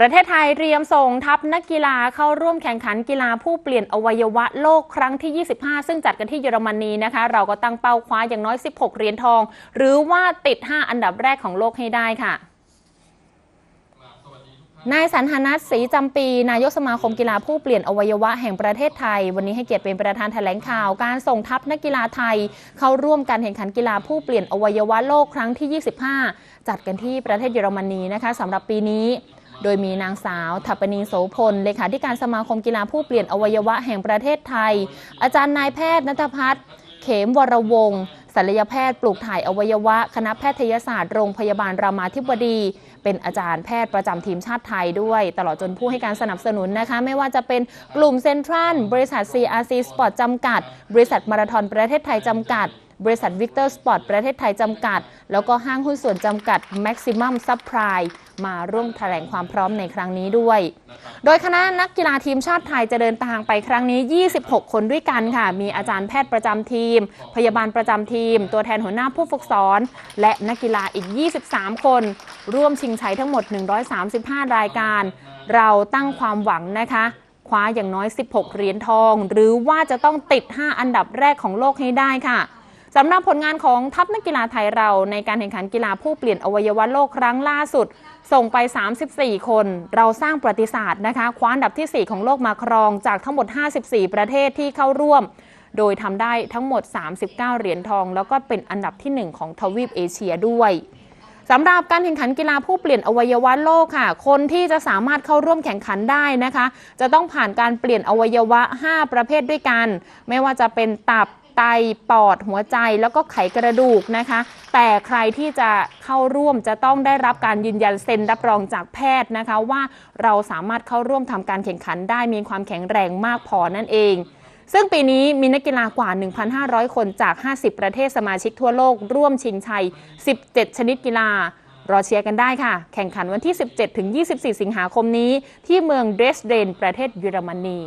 ประเทศไทยเตรียมส่งทัพนักกีฬาเข้าร่วมแข่งขันกีฬาผู้เปลี่ยนอวัยวะโลกครั้งที่ 25 ซึ่งจัดกันที่เยอรมนีนะคะ เราก็ตั้งเป้าคว้าอย่างน้อย 16 เหรียญทอง หรือว่าติด 5 อันดับแรกของโลกให้ได้ค่ะนายสันหนัทศรีจำปี นายกสมาคมกีฬาผู้เปลี่ยนอวัยวะแห่งประเทศไทย วันนี้ให้เกียรติเป็นประธานแถลงข่าว การส่งทัพนักกีฬาไทย เข้าร่วมการแข่งขันกีฬาผู้เปลี่ยนอวัยวะโลกครั้งที่ 25 จัดกันที่ประเทศเยอรมนีนะคะสำหรับปีนี้ โดยมีนางสาวทัปปนีโสพลเลขาธิการสมาคมกีฬาผู้เปลี่ยนอวัยวะแห่งประเทศไทย อาจารย์นายแพทย์นัทพัฒน์เขมวรวงศ์ศัลยแพทย์ปลูกถ่ายอวัยวะ คณะแพทยศาสตร์โรงพยาบาลรามาธิบดี เป็นอาจารย์แพทย์ประจำทีมชาติไทยด้วย ตลอดจนผู้ให้การสนับสนุนนะคะ ไม่ว่าจะเป็นกลุ่มเซ็นทรัลบริษัท CRC Sport จำกัด บริษัทมาราธอนประเทศไทยจำกัด บริษัทวิกเตอร์สปอร์ตประเทศไทยจำกัด แล้วก็ห้างหุ้นส่วนจำกัด Maximum Supply มาร่วมแถลงความพร้อมในครั้งนี้ด้วย โดยคณะนักกีฬาทีมชาติไทยจะเดินทางไปครั้งนี้ 26 คนด้วยกันค่ะ มีอาจารย์แพทย์ประจำทีม พยาบาลประจำทีม ตัวแทนหัวหน้าผู้ฝึกสอน และนักกีฬาอีก 23 คน ร่วมชิงชัยทั้งหมด 135 รายการ เราตั้งความหวังนะคะคว้าอย่างน้อย 16 เหรียญทอง หรือว่าจะต้องติด 5 อันดับแรกของโลกให้ได้ค่ะ สำหรับผลงานของทัพนักกีฬาไทยเราในการแข่งขันกีฬาผู้เปลี่ยนอวัยวะโลกครั้งล่าสุด ส่งไป 34 คน เราสร้างประวัติศาสตร์นะคะ คว้าอันดับที่ 4 ของโลกมาครองจากทั้งหมด 54 ประเทศที่เข้าร่วม โดยทำได้ทั้งหมด 39 เหรียญทอง แล้วก็เป็นอันดับที่ 1 ของทวีปเอเชียด้วยสำหรับการแข่งขันกีฬาผู้เปลี่ยนอวัยวะโลกค่ะ คนที่จะสามารถเข้าร่วมแข่งขันได้นะคะ จะต้องผ่านการเปลี่ยนอวัยวะ 5 ประเภทด้วยกัน ไม่ว่าจะเป็นตับ ไต ปอด หัวใจ แล้วก็ไขกระดูกนะคะ แต่ใครที่จะเข้าร่วมจะต้องได้รับการยืนยันเซ็นรับรองจากแพทย์นะคะ ว่าเราสามารถเข้าร่วมทำการแข่งขันได้มีความแข็งแรงมากพอนั่นเองซึ่งปีนี้มีนักกีฬากว่า 1,500 คนจาก 50 ประเทศสมาชิกทั่วโลก ร่วมชิงชัย 17 ชนิดกีฬา รอเชียร์กันได้ค่ะ แข่งขันวันที่ 17-24 สิงหาคมนี้ ที่เมืองเดรสเดน ประเทศเยอรมนี